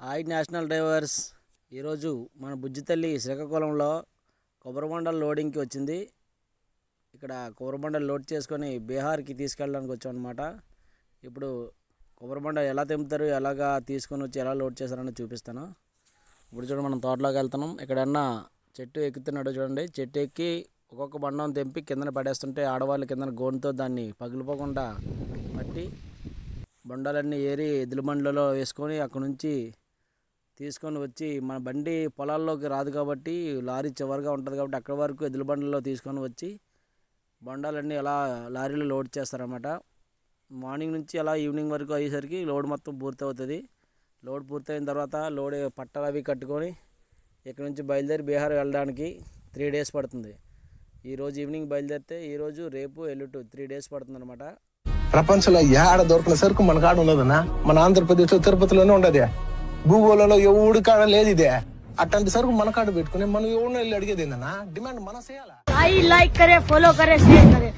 Hi national drivers ఈరోజు మన బుజ్జితల్లి శ్రీకాకుళంలో కొబ్బరి లోడింగ్కి వచ్చింది. ఇక్కడ కొబ్బరిబండలు లోడ్ చేసుకొని బీహార్కి తీసుకెళ్ళడానికి వచ్చాం అనమాట ఇప్పుడు కొబ్బరిబొండ ఎలా తెంపుతారు ఎలాగా తీసుకొని వచ్చి ఎలా లోడ్ చేస్తారని చూపిస్తాను. ఇప్పుడు చూడండి మనం తోటలోకి వెళ్తున్నాం. ఎక్కడన్నా చెట్టు ఎక్కుతున్నాడు చూడండి. చెట్టు ఎక్కి ఒక్కొక్క బండం తెంపి కిందన పడేస్తుంటే ఆడవాళ్ళు కిందన గోనుతో దాన్ని పగిలిపోకుండా పట్టి బొండాలన్నీ ఏరి ఎద్దుల బండ్లలో వేసుకొని అక్కడ నుంచి తీసుకొని వచ్చి మన బండి పొలాల్లోకి రాదు కాబట్టి లారీ చివరిగా ఉంటుంది కాబట్టి అక్కడి వరకు ఎద్దుల బండ్లలో తీసుకొని వచ్చి బొండాలన్నీ అలా లారీలో లోడ్ చేస్తారన్నమాట. మార్నింగ్ నుంచి అలా ఈవినింగ్ వరకు అయ్యేసరికి లోడ్ మొత్తం పూర్తి అవుతుంది లోడ్ పూర్తయిన తర్వాత లోడ్ పట్టాలు అవి కట్టుకొని ఇక్కడ నుంచి బయలుదేరి బీహార్ వెళ్ళడానికి త్రీ డేస్ పడుతుంది. ఈరోజు ఈవినింగ్ బయలుదేరితే ఈరోజు రేపు ఎల్లుటు త్రీ డేస్ పడుతుంది అనమాట ప్రపంచంలో ఏడ దొరకని సరుకు మన కాడ ఉండదన్నా మన ఆంధ్రప్రదేశ్లో తిరుపతిలోనే ఉండదు భూగోళంలో ఎవడు కాడ లేదు ఇదే. అట్లాంటి సరుకు మన కాడ పెట్టుకుని మనం ఎవరినో వెళ్ళి అడిగేది ఏందన్నా? డిమాండ్ మనం చేయాలా? ఐ లైక్ కరే ఫాలో కరే షేర్ కరే.